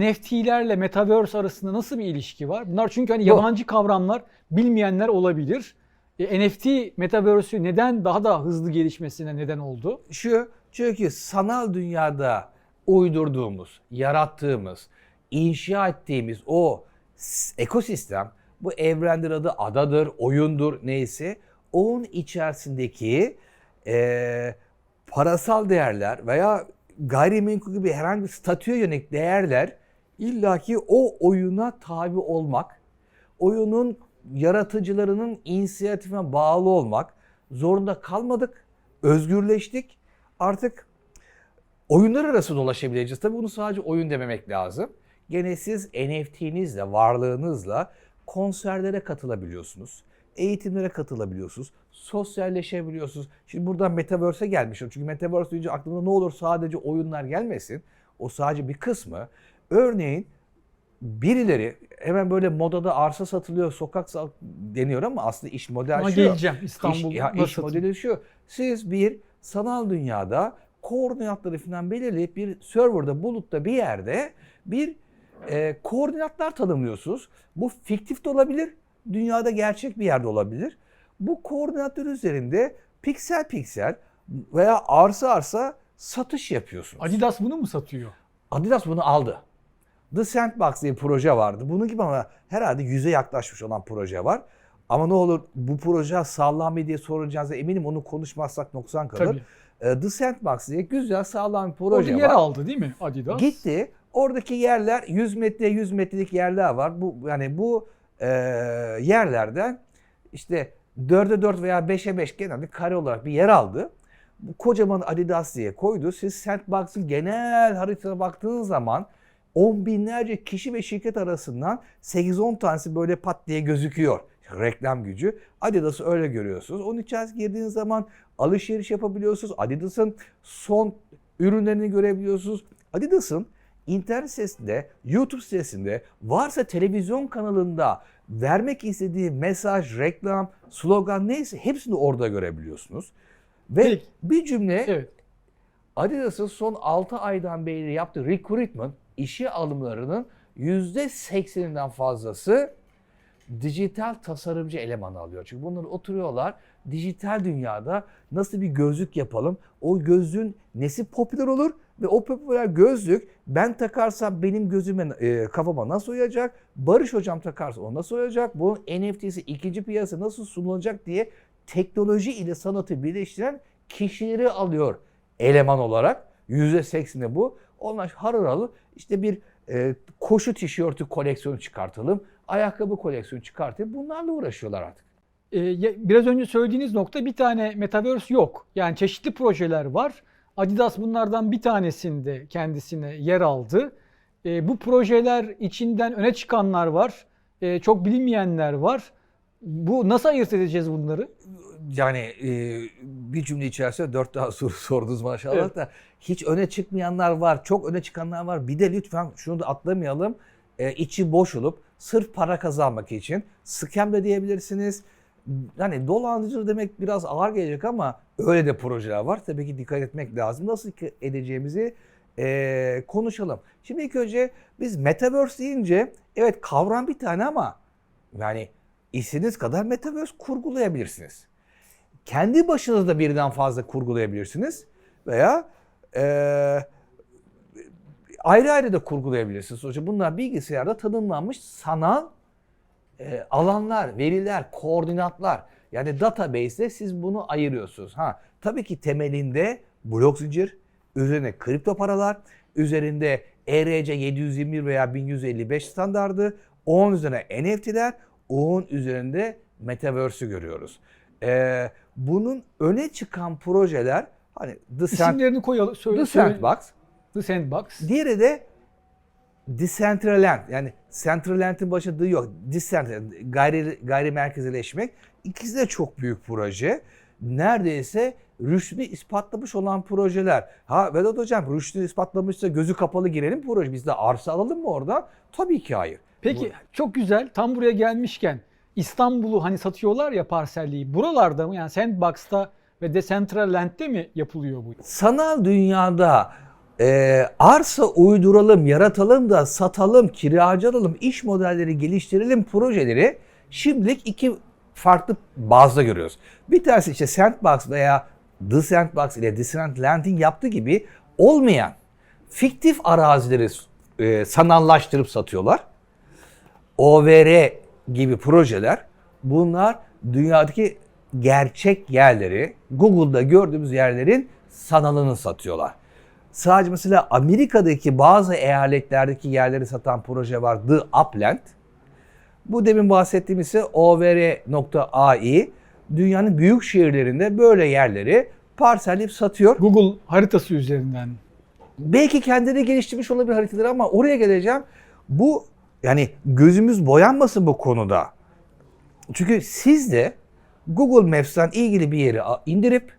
NFT'lerle Metaverse arasında nasıl bir ilişki var? Bunlar çünkü hani yabancı kavramlar bilmeyenler olabilir. E, NFT Metaverse'ü neden daha da hızlı gelişmesine neden oldu? Şu çünkü sanal dünyada uydurduğumuz, yarattığımız, inşa ettiğimiz o ekosistem bu evrendir adı adadır, oyundur neyse onun içerisindeki eee, parasal değerler veya gayrimenkul gibi herhangi bir statüye yönelik değerler illaki o oyuna tabi olmak, oyunun yaratıcılarının inisiyatifine bağlı olmak zorunda kalmadık, özgürleştik. Artık oyunlar arası dolaşabileceğiz. Tabii bunu sadece oyun dememek lazım. Gene siz NFT'nizle, varlığınızla konserlere katılabiliyorsunuz. Eğitimlere katılabiliyorsunuz. Sosyalleşebiliyorsunuz. Şimdi buradan Metaverse'e gelmişim. Çünkü Metaverse deyince aklına ne olur sadece oyunlar gelmesin. O sadece bir kısmı. Örneğin birileri hemen böyle modada arsa satılıyor, sokak sat deniyor ama aslında iş model Ama şu. geleceğim İstanbul İş, ya iş modeli şu. Siz bir sanal dünyada koordinatları falan belirleyip bir serverda, bulutta bir yerde bir e, koordinatlar tanımlıyorsunuz. Bu fiktif de olabilir, dünyada gerçek bir yerde olabilir. Bu koordinatlar üzerinde piksel piksel veya arsa arsa satış yapıyorsunuz. Adidas bunu mu satıyor? Adidas bunu aldı. The Sandbox diye bir proje vardı. Bunun gibi ama herhalde yüze yaklaşmış olan proje var. Ama ne olur bu proje sağlam mı diye soracağınıza eminim onu konuşmazsak noksan kalır. Tabii. Ee, The Sandbox diye güzel sağlam bir Orada proje yer var. aldı değil mi Adidas? Gitti. Oradaki yerler 100 metre 100 metrelik yerler var. Bu yani bu e, yerlerden işte 4'e 4 veya 5'e 5 genelde kare olarak bir yer aldı. Bu kocaman Adidas diye koydu. Siz Sandbox'ın genel haritasına baktığınız zaman on binlerce kişi ve şirket arasından 8-10 tanesi böyle pat diye gözüküyor. Reklam gücü. Adidas'ı öyle görüyorsunuz. Onun içerisine girdiğiniz zaman alışveriş yapabiliyorsunuz. Adidas'ın son ürünlerini görebiliyorsunuz. Adidas'ın internet sitesinde, YouTube sitesinde, varsa televizyon kanalında vermek istediği mesaj, reklam, slogan neyse hepsini orada görebiliyorsunuz. Ve Peki. bir cümle Evet. Adidas'ın son 6 aydan beri yaptığı recruitment, işe alımlarının %80'inden fazlası dijital tasarımcı elemanı alıyor. Çünkü bunlar oturuyorlar dijital dünyada nasıl bir gözlük yapalım? O gözlüğün nesi popüler olur ve o popüler gözlük ben takarsam benim gözüme e, kafama nasıl uyacak? Barış hocam takarsa o nasıl uyacak? Bunun NFT'si ikinci piyasa nasıl sunulacak diye teknoloji ile sanatı birleştiren kişileri alıyor eleman olarak. %80'i bu. Onlar harıl harıl işte bir e, koşu tişörtü koleksiyonu çıkartalım. Ayakkabı koleksiyonu çıkartalım. Bunlarla uğraşıyorlar artık. Ee, biraz önce söylediğiniz nokta bir tane Metaverse yok. Yani çeşitli projeler var. Adidas bunlardan bir tanesinde kendisine yer aldı. Ee, bu projeler içinden öne çıkanlar var. Ee, çok bilinmeyenler var. Bu nasıl ayırt edeceğiz bunları? Yani e, bir cümle içerisinde dört daha soru sordunuz maşallah Evet. da hiç öne çıkmayanlar var, çok öne çıkanlar var. Bir de lütfen şunu da atlamayalım. E, içi boş olup sırf para kazanmak için scam de diyebilirsiniz. Hani dolandırıcı demek biraz ağır gelecek ama öyle de projeler var. Tabii ki dikkat etmek lazım. Nasıl ki edeceğimizi e, konuşalım. Şimdi ilk önce biz Metaverse deyince evet kavram bir tane ama yani istediğiniz kadar Metaverse kurgulayabilirsiniz kendi başınızda birden fazla kurgulayabilirsiniz veya eee, ayrı ayrı da kurgulayabilirsiniz. Sonuçta bunlar bilgisayarda tanımlanmış sanal eee, alanlar, veriler, koordinatlar. Yani database'de siz bunu ayırıyorsunuz. Ha, tabii ki temelinde blok zincir, üzerine kripto paralar, üzerinde ERC 721 veya 1155 standardı, onun üzerine NFT'ler, onun üzerinde Metaverse'ü görüyoruz. Ee, bunun öne çıkan projeler hani The, Sand, İsimlerini koyalım. Söyle, The. Sandbox, The Sandbox. diğeri de Decentraland. Yani Centraland'in başında D yok. Decentraland, gayri, gayrimerkezileşmek. İkisi de çok büyük proje. Neredeyse rüştünü ispatlamış olan projeler. Ha Vedat Hocam rüştünü ispatlamışsa gözü kapalı girelim proje. Biz de arsa alalım mı orada? Tabii ki hayır. Peki çok güzel. Tam buraya gelmişken İstanbul'u hani satıyorlar ya parselliği. Buralarda mı yani Sandbox'ta ve Decentraland'de mi yapılıyor bu? sanal dünyada e, arsa uyduralım, yaratalım da satalım, kiracı alalım, iş modelleri geliştirelim projeleri şimdilik iki farklı bazda görüyoruz. Bir tanesi işte Sandbox veya The Sandbox ile Decentraland'in yaptığı gibi olmayan fiktif arazileri e, sanallaştırıp satıyorlar. OVR gibi projeler bunlar dünyadaki gerçek yerleri Google'da gördüğümüz yerlerin sanalını satıyorlar. Sadece mesela Amerika'daki bazı eyaletlerdeki yerleri satan proje var The Upland. Bu demin bahsettiğim ise OVR.ai dünyanın büyük şehirlerinde böyle yerleri parselleyip satıyor. Google haritası üzerinden. Belki kendini geliştirmiş olabilir haritaları ama oraya geleceğim. Bu yani gözümüz boyanmasın bu konuda. Çünkü siz de Google Maps'ten ilgili bir yeri indirip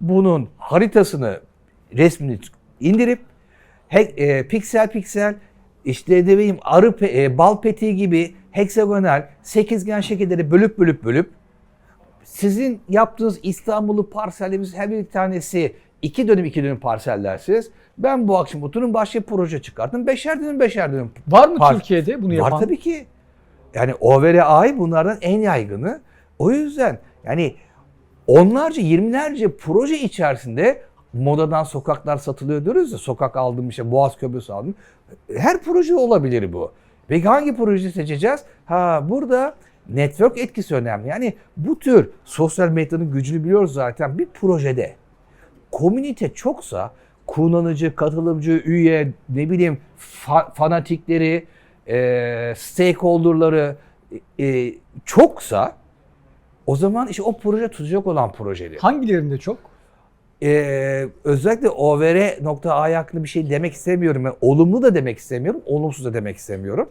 bunun haritasını, resmini indirip he- e, piksel piksel işte ne bileyim arı e, bal peteği gibi heksagonal sekizgen şekilleri bölüp bölüp bölüp sizin yaptığınız İstanbul'u parsellemiz her bir tanesi iki dönüm iki dönüm parsellersiniz. Ben bu akşam oturun başka proje çıkarttım. Beşer dönüm beşer dönüm. Var mı Par- Türkiye'de bunu yapan? Var tabii ki. Yani OVRAI bunlardan en yaygını. O yüzden yani onlarca, yirmilerce proje içerisinde modadan sokaklar satılıyor diyoruz ya. Sokak aldım işte Boğaz Köprüsü aldım. Her proje olabilir bu. Peki hangi projeyi seçeceğiz? Ha burada network etkisi önemli. Yani bu tür sosyal medyanın gücünü biliyoruz zaten. Bir projede komünite çoksa kullanıcı, katılımcı, üye, ne bileyim fa- fanatikleri, e, stakeholderları e, çoksa o zaman işte o proje tutacak olan projeli. Hangilerinde çok? Ee, özellikle OVR.ai hakkında bir şey demek istemiyorum. Ben olumlu da demek istemiyorum, olumsuz da demek istemiyorum.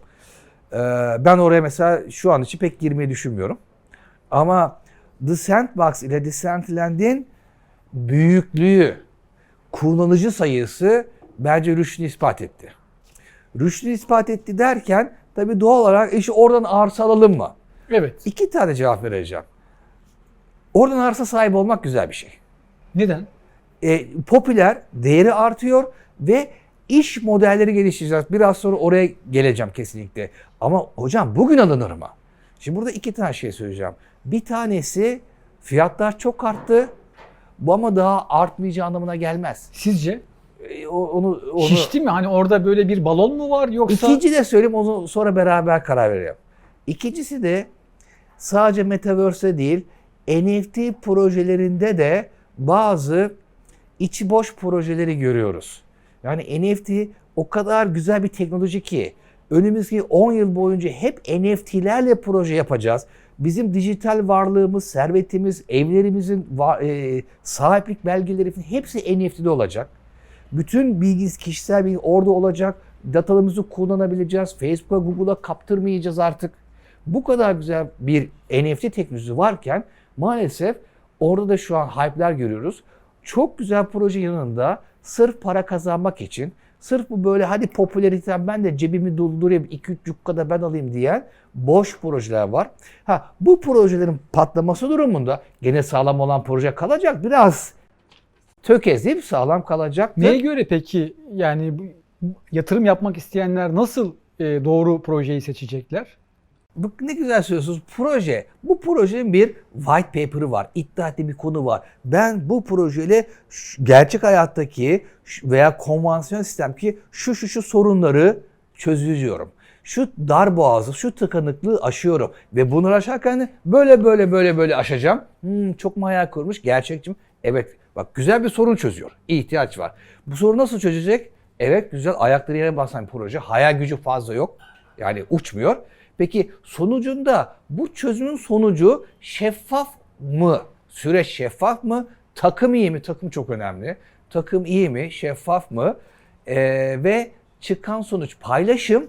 Ee, ben oraya mesela şu an için pek girmeyi düşünmüyorum. Ama The Sandbox ile Decentraland'in büyüklüğü, kullanıcı sayısı bence rüştünü ispat etti. Rüştünü ispat etti derken tabii doğal olarak işte oradan arsa alalım mı? Evet. İki tane cevap vereceğim. Oradan arsa sahibi olmak güzel bir şey Neden? e, popüler, değeri artıyor ve iş modelleri geliştireceğiz. Biraz sonra oraya geleceğim kesinlikle. Ama hocam bugün alınır mı? Şimdi burada iki tane şey söyleyeceğim. Bir tanesi fiyatlar çok arttı. Bu ama daha artmayacağı anlamına gelmez. Sizce? E, o- onu, onu... Şişti mi? Hani orada böyle bir balon mu var yoksa? İkinci de söyleyeyim onu sonra beraber karar verelim. İkincisi de sadece Metaverse değil NFT projelerinde de bazı içi boş projeleri görüyoruz. Yani NFT o kadar güzel bir teknoloji ki önümüzdeki 10 yıl boyunca hep NFT'lerle proje yapacağız. Bizim dijital varlığımız, servetimiz, evlerimizin e, sahiplik belgeleri hepsi NFT'de olacak. Bütün bilgi, kişisel bilgi orada olacak. Datalarımızı kullanabileceğiz. Facebook'a, Google'a kaptırmayacağız artık. Bu kadar güzel bir NFT teknolojisi varken maalesef orada da şu an hype'ler görüyoruz. Çok güzel proje yanında sırf para kazanmak için, sırf bu böyle hadi popülariten ben de cebimi doldurayım 2-3 yukkada ben alayım diyen boş projeler var. Ha bu projelerin patlaması durumunda gene sağlam olan proje kalacak. Biraz tökezleyip sağlam kalacak. Neye göre peki yani yatırım yapmak isteyenler nasıl e, doğru projeyi seçecekler? Ne güzel söylüyorsunuz. Proje. Bu projenin bir white paper'ı var. İddia bir konu var. Ben bu projeyle gerçek hayattaki veya konvansiyonel sistem ki şu şu şu sorunları çözüyorum. Şu dar boğazı, şu tıkanıklığı aşıyorum. Ve bunları aşarken böyle böyle böyle böyle aşacağım. Hmm, çok mu hayal kurmuş? Gerçekçi mi? Evet. Bak güzel bir sorun çözüyor. İhtiyaç var. Bu sorunu nasıl çözecek? Evet güzel ayakları yere basan bir proje. Hayal gücü fazla yok. Yani uçmuyor. Peki sonucunda bu çözümün sonucu şeffaf mı? Süreç şeffaf mı? Takım iyi mi? Takım çok önemli. Takım iyi mi? Şeffaf mı? Ee, ve çıkan sonuç paylaşım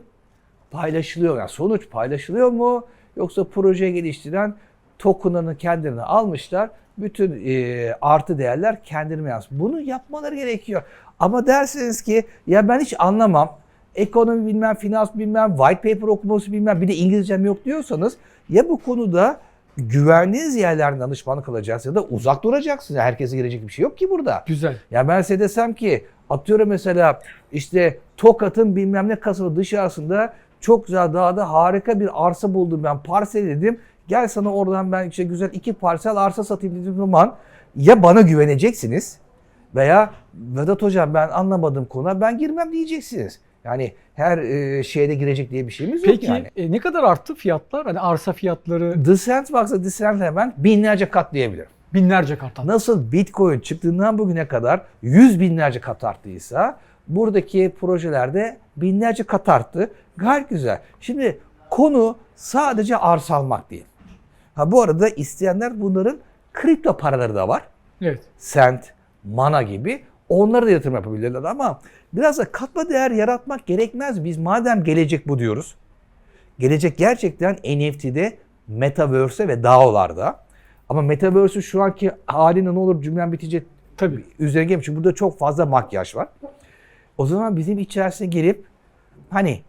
paylaşılıyor. Yani sonuç paylaşılıyor mu? Yoksa proje geliştiren token'ını kendilerine almışlar. Bütün e, artı değerler kendilerine yansıyor. Bunu yapmaları gerekiyor. Ama derseniz ki ya ben hiç anlamam. Ekonomi bilmem, finans bilmem, white paper okuması bilmem, bir de İngilizcem yok diyorsanız ya bu konuda güvendiğiniz yerlerden danışmanlık alacaksınız ya da uzak duracaksınız. Herkese girecek bir şey yok ki burada. Güzel. Ya ben size desem ki Atıyorum mesela işte Tokat'ın bilmem ne kasabı dışarısında çok güzel dağda harika bir arsa buldum ben parsel dedim. Gel sana oradan ben işte güzel iki parsel arsa satayım dediğim zaman ya bana güveneceksiniz veya Vedat hocam ben anlamadım konu ben girmem diyeceksiniz. Yani her e, şeyde girecek diye bir şeyimiz yok Peki yani. e, ne kadar arttı fiyatlar? Hani arsa fiyatları Descent baksa Descent hemen binlerce kat diyebilirim. binlerce kat arttı. Nasıl Bitcoin çıktığından bugüne kadar yüz binlerce kat arttıysa buradaki projelerde binlerce kat arttı. Gayet güzel. Şimdi konu sadece arsa almak değil. Ha bu arada isteyenler bunların kripto paraları da var. Evet. Sent, Mana gibi onlara da yatırım yapabilirler ama biraz da katma değer yaratmak gerekmez. Biz madem gelecek bu diyoruz. Gelecek gerçekten NFT'de, Metaverse'e ve DAO'larda. Ama Metaverse'ü şu anki haline ne olur cümlem bitince Tabii. üzerine gelmiş. Çünkü burada çok fazla makyaj var. O zaman bizim içerisine girip hani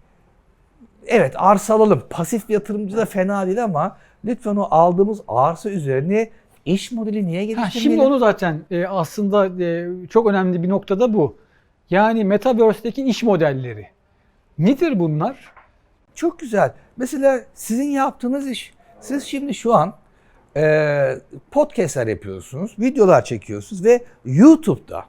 evet arsa alalım. Pasif yatırımcı da fena değil ama lütfen o aldığımız arsa üzerine iş modeli niye Ha, şimdi onu zaten e, aslında e, çok önemli bir noktada bu. Yani Metaverse'deki iş modelleri. Nedir bunlar? Çok güzel. Mesela sizin yaptığınız iş. Siz şimdi şu an e, podcastler yapıyorsunuz, videolar çekiyorsunuz ve YouTube'da,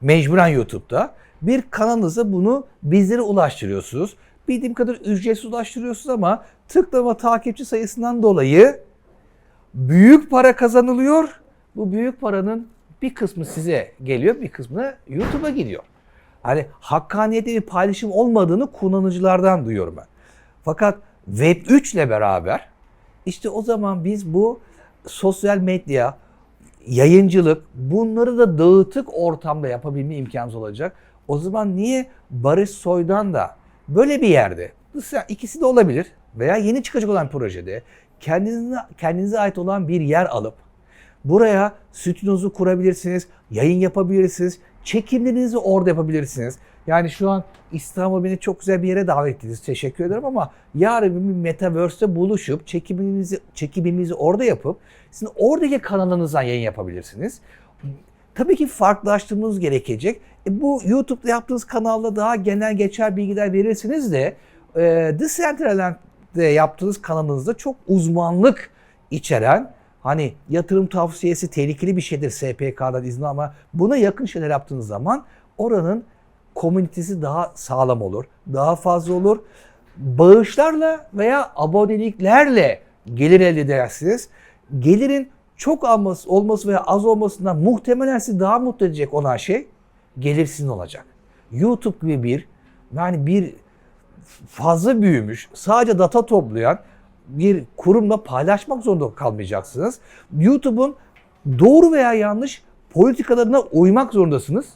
mecburen YouTube'da bir kanalınıza bunu bizlere ulaştırıyorsunuz. Bildiğim kadar ücretsiz ulaştırıyorsunuz ama tıklama takipçi sayısından dolayı büyük para kazanılıyor. Bu büyük paranın bir kısmı size geliyor, bir kısmı YouTube'a gidiyor. Hani hakkaniyetli bir paylaşım olmadığını kullanıcılardan duyuyorum ben. Fakat Web 3 ile beraber işte o zaman biz bu sosyal medya, yayıncılık bunları da dağıtık ortamda yapabilme imkanımız olacak. O zaman niye Barış Soy'dan da böyle bir yerde ikisi de olabilir veya yeni çıkacak olan projede kendinize, kendinize ait olan bir yer alıp Buraya stüdyonuzu kurabilirsiniz, yayın yapabilirsiniz, çekimlerinizi orada yapabilirsiniz. Yani şu an İstanbul beni çok güzel bir yere davet ettiniz. Teşekkür ederim ama yarın bir Metaverse'te buluşup çekiminizi, çekimimizi orada yapıp sizin oradaki kanalınızdan yayın yapabilirsiniz. Tabii ki farklılaştırmanız gerekecek. E bu YouTube'da yaptığınız kanalda daha genel geçer bilgiler verirsiniz de e, Decentraland'de yaptığınız kanalınızda çok uzmanlık içeren hani yatırım tavsiyesi tehlikeli bir şeydir SPK'dan izin ama buna yakın şeyler yaptığınız zaman oranın komünitesi daha sağlam olur, daha fazla olur. Bağışlarla veya aboneliklerle gelir elde edersiniz. Gelirin çok alması, olması veya az olmasından muhtemelen sizi daha mutlu edecek olan şey gelir sizin olacak. YouTube gibi bir yani bir fazla büyümüş, sadece data toplayan bir kurumla paylaşmak zorunda kalmayacaksınız. YouTube'un doğru veya yanlış politikalarına uymak zorundasınız.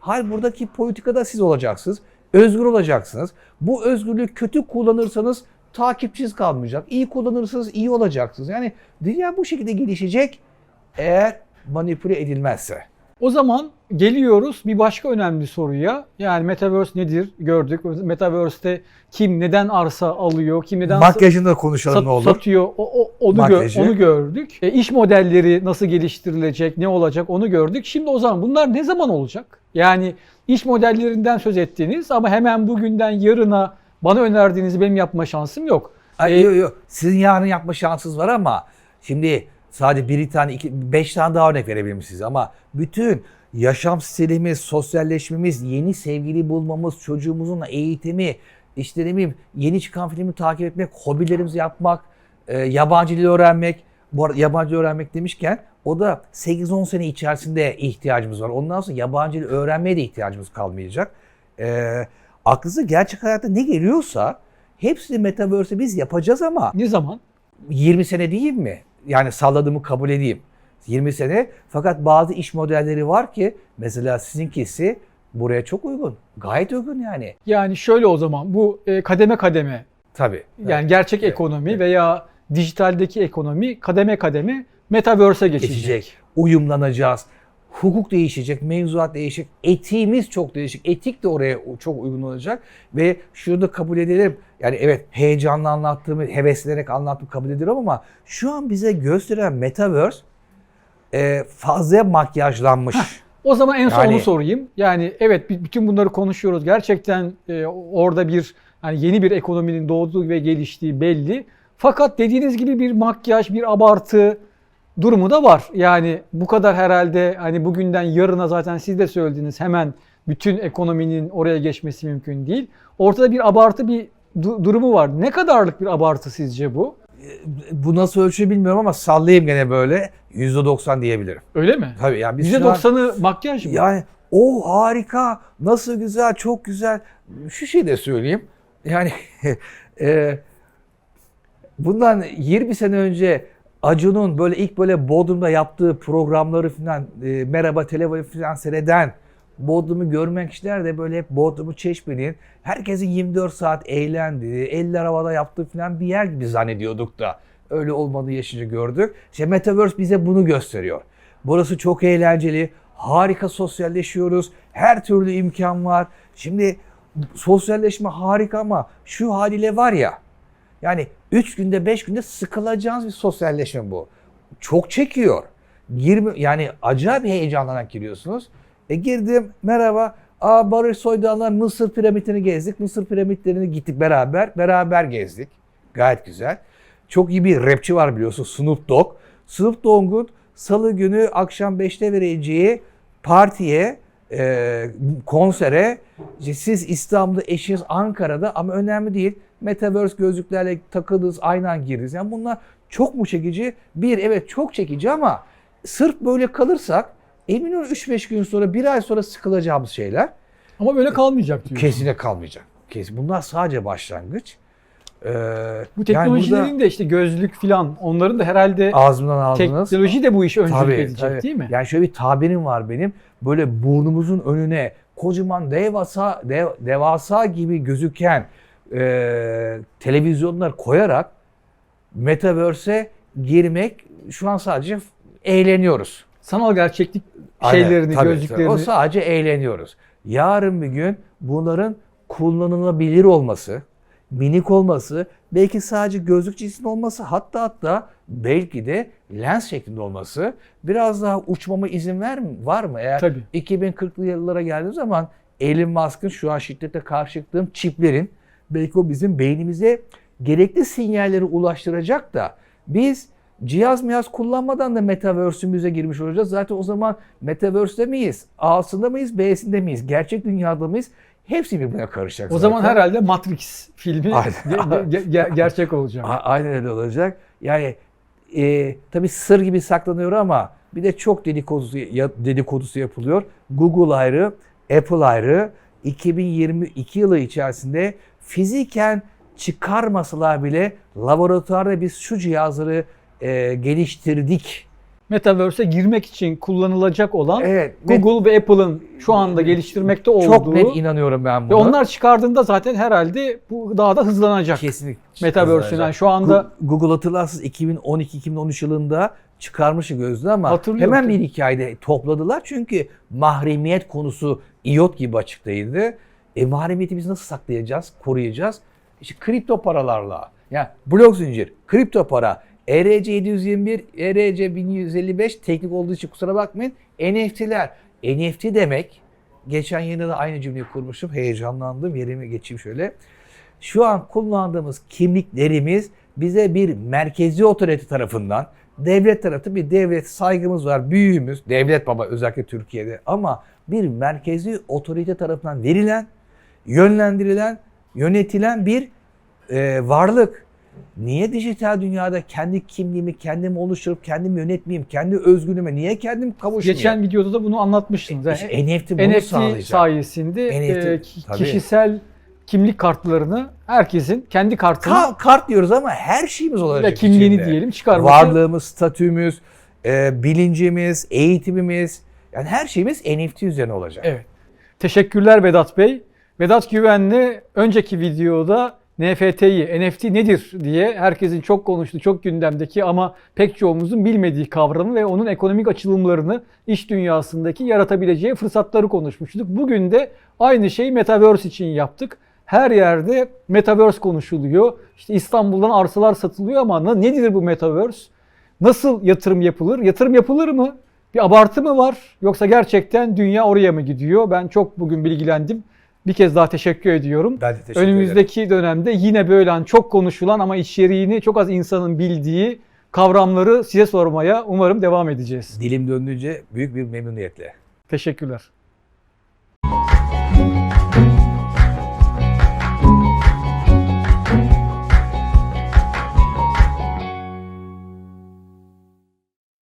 Hayır buradaki politikada siz olacaksınız. Özgür olacaksınız. Bu özgürlüğü kötü kullanırsanız takipçiniz kalmayacak. İyi kullanırsanız iyi olacaksınız. Yani dünya bu şekilde gelişecek eğer manipüle edilmezse. O zaman geliyoruz bir başka önemli soruya. Yani Metaverse nedir gördük. Metaverse'te kim neden arsa alıyor, kim neden Makyajını da konuşalım sat- ne olur. satıyor o, o- onu, gö- onu gördük. E, iş modelleri nasıl geliştirilecek, ne olacak onu gördük. Şimdi o zaman bunlar ne zaman olacak? Yani iş modellerinden söz ettiniz ama hemen bugünden yarına bana önerdiğinizi benim yapma şansım yok. Ay, E, yok yok. Sizin yarın yapma şansınız var ama şimdi sadece bir tane, iki, beş tane daha örnek verebilirim size ama bütün yaşam stilimiz, sosyalleşmemiz, yeni sevgili bulmamız, çocuğumuzun eğitimi, işte ne bileyim yeni çıkan filmi takip etmek, hobilerimizi yapmak, e, yabancı dil öğrenmek. Bu arada yabancı dil öğrenmek demişken o da 8-10 sene içerisinde ihtiyacımız var. Ondan sonra yabancı dil öğrenmeye de ihtiyacımız kalmayacak. E, aklınıza gerçek hayatta ne geliyorsa hepsini Metaverse'e biz yapacağız ama ne zaman? 20 sene değil mi? Yani salladığımı kabul edeyim. 20 sene fakat bazı iş modelleri var ki mesela sizinkisi buraya çok uygun. Gayet uygun yani. Yani şöyle o zaman bu e, kademe kademe Tabii. yani gerçek ekonomi veya dijitaldeki ekonomi kademe kademe Metaverse'e geçecek. geçecek. Uyumlanacağız. Hukuk değişecek, mevzuat değişecek, etiğimiz çok değişik. Etik de oraya çok uygun olacak ve şunu da kabul edelim. Yani evet heyecanla anlattığımı, heveslenerek anlattığımı kabul ediyorum ama şu an bize gösteren Metaverse e, fazla makyajlanmış. O zaman en son Yani- onu sorayım. Yani evet bütün bunları konuşuyoruz. Gerçekten e, orada bir hani yeni bir ekonominin doğduğu ve geliştiği belli. Fakat dediğiniz gibi bir makyaj, bir abartı durumu da var. Yani bu kadar herhalde hani bugünden yarına zaten siz de söylediniz hemen bütün ekonominin oraya geçmesi mümkün değil. Ortada bir abartı bir du- durumu var. Ne kadarlık bir abartı sizce bu? Bu nasıl ölçü bilmiyorum ama sallayayım gene böyle %90 diyebilirim. Öyle mi? Tabii yani biz şu an- %90'ı makyaj mı? Yani o harika, nasıl güzel, çok güzel. Şu şeyi de söyleyeyim. Yani e, bundan 20 sene önce Acun'un böyle ilk böyle Bodrum'da yaptığı programları falan e, Merhaba Televizyon falan seyreden Bodrum'u görmek kişiler de böyle hep Bodrum'u Çeşme'nin herkesin 24 saat eğlendiği, eller havada yaptığı falan bir yer gibi zannediyorduk da öyle olmadığı yaşınca gördük. İşte Metaverse bize bunu gösteriyor. Burası çok eğlenceli, harika sosyalleşiyoruz, her türlü imkan var. Şimdi sosyalleşme harika ama şu haliyle var ya, yani 3 günde 5 günde sıkılacağınız bir sosyalleşme bu. Çok çekiyor. 20 yani acayip heyecanlanan giriyorsunuz. E girdim merhaba. Aa Barış Soydan'la Mısır piramitini gezdik. Mısır piramitlerini gittik beraber. Beraber gezdik. Gayet güzel. Çok iyi bir rapçi var biliyorsun Snoop Dogg. Snoop Dogg'un salı günü akşam 5'te vereceği partiye, e, konsere siz İstanbul'da eşiniz Ankara'da ama önemli değil. Metaverse gözlüklerle takıldınız aynı an girdiniz. Yani bunlar çok mu çekici? Bir evet çok çekici ama sırf böyle kalırsak emin olun 3-5 gün sonra bir ay sonra sıkılacağımız şeyler Ama böyle kalmayacak diyor. kesinlikle kalmayacak. Kesin. Bunlar sadece başlangıç. Ee, Bu teknolojilerin yani de işte gözlük filan onların da herhalde burada ağzımdan aldınız. teknoloji de bu işi öncülük Tabii, edecek tabii. değil mi? Yani şöyle bir tabirim var benim. Böyle burnumuzun önüne kocaman devasa dev, devasa gibi gözüken e, televizyonlar koyarak Metaverse'e girmek şu an sadece eğleniyoruz. Sanal gerçeklik Aynen, şeylerini, tabii, gözlüklerini. O sadece eğleniyoruz. Yarın bir gün bunların kullanılabilir olması, minik olması, belki sadece gözlük cinsinde olması, hatta hatta belki de lens şeklinde olması biraz daha uçmama izin ver mi, var mı? Eğer Tabii. 2040'lı yıllara geldiğim zaman Elon Musk'ın şu an şiddetle karşı çıktığım çiplerin belki o bizim beynimize gerekli sinyalleri ulaştıracak da biz cihaz mihaz kullanmadan da Metaverse'ümüze girmiş olacağız. Zaten o zaman Metaverse'de miyiz? A'sında mıyız? B'sinde miyiz? Gerçek dünyada mıyız? Hepsi birbirine karışacak. O zaman zaten. herhalde Matrix filmi ge- ge- ge- gerçek olacak. A- Aynen öyle olacak. Yani e, tabii sır gibi saklanıyor ama bir de çok dedikodusu, dedikodusu yapılıyor. Google ayrı, Apple ayrı 2022 yılı içerisinde fiziken çıkarmasalar bile laboratuvarda biz şu cihazları e, geliştirdik. Metaverse'e girmek için kullanılacak olan Evet. ve Google ve Apple'ın şu anda geliştirmekte olduğu çok net inanıyorum ben ve buna. onlar çıkardığında zaten herhalde bu daha da hızlanacak. kesinlikle Metaverse'ün yani şu anda Google hatırlarsınız 2012-2013 yılında çıkarmıştı gözlüğü ama hemen bir hikayede topladılar çünkü mahremiyet konusu iyot gibi açıktaydı. E mahremiyeti biz nasıl saklayacağız, koruyacağız? İşte kripto paralarla. Yani blok zincir, kripto para, ERC 721, ERC 1155 teknik olduğu için kusura bakmayın. NFT'ler. NFT demek, geçen yine de aynı cümleyi kurmuşum, heyecanlandım, yerime geçeyim şöyle. Şu an kullandığımız kimliklerimiz bize bir merkezi otorite tarafından, devlet tarafı bir devlet saygımız var, büyüğümüz, devlet baba özellikle Türkiye'de ama bir merkezi otorite tarafından verilen, yönlendirilen, yönetilen bir e, varlık. Niye dijital dünyada kendi kimliğimi kendim oluşturup kendim yönetmeyeyim, kendi özgürlüğüme niye kendim kavuşmayayım? geçen videoda da bunu anlatmıştınız. Yani İşte NFT bunu NFT sağlayacak. sayesinde NFT, e, ki- tabii. kişisel kimlik kartlarını herkesin kendi kartını Ka- kart diyoruz ama her şeyimiz olacak ve kimliğini içinde. diyelim çıkarması. Varlığımız, statümüz, e, bilincimiz, eğitimimiz yani her şeyimiz NFT üzerine olacak. Evet. Teşekkürler Vedat Bey. Vedat Güvenli önceki videoda NFT'yi, NFT nedir diye herkesin çok konuştuğu, çok gündemdeki ama pek çoğumuzun bilmediği kavramı ve onun ekonomik açılımlarını iş dünyasındaki yaratabileceği fırsatları konuşmuştuk. Bugün de aynı şeyi Metaverse için yaptık. Her yerde Metaverse konuşuluyor. İşte İstanbul'dan arsalar satılıyor ama nedir bu Metaverse? Nasıl yatırım yapılır? Yatırım yapılır mı? Bir abartı mı var yoksa gerçekten dünya oraya mı gidiyor? Ben çok bugün bilgilendim. Bir kez daha teşekkür ediyorum. Ben de teşekkür ederim. Önümüzdeki dönemde yine böyle hani çok konuşulan ama içeriğini çok az insanın bildiği kavramları size sormaya umarım devam edeceğiz. Dilim döndüğünce büyük bir memnuniyetle. Teşekkürler.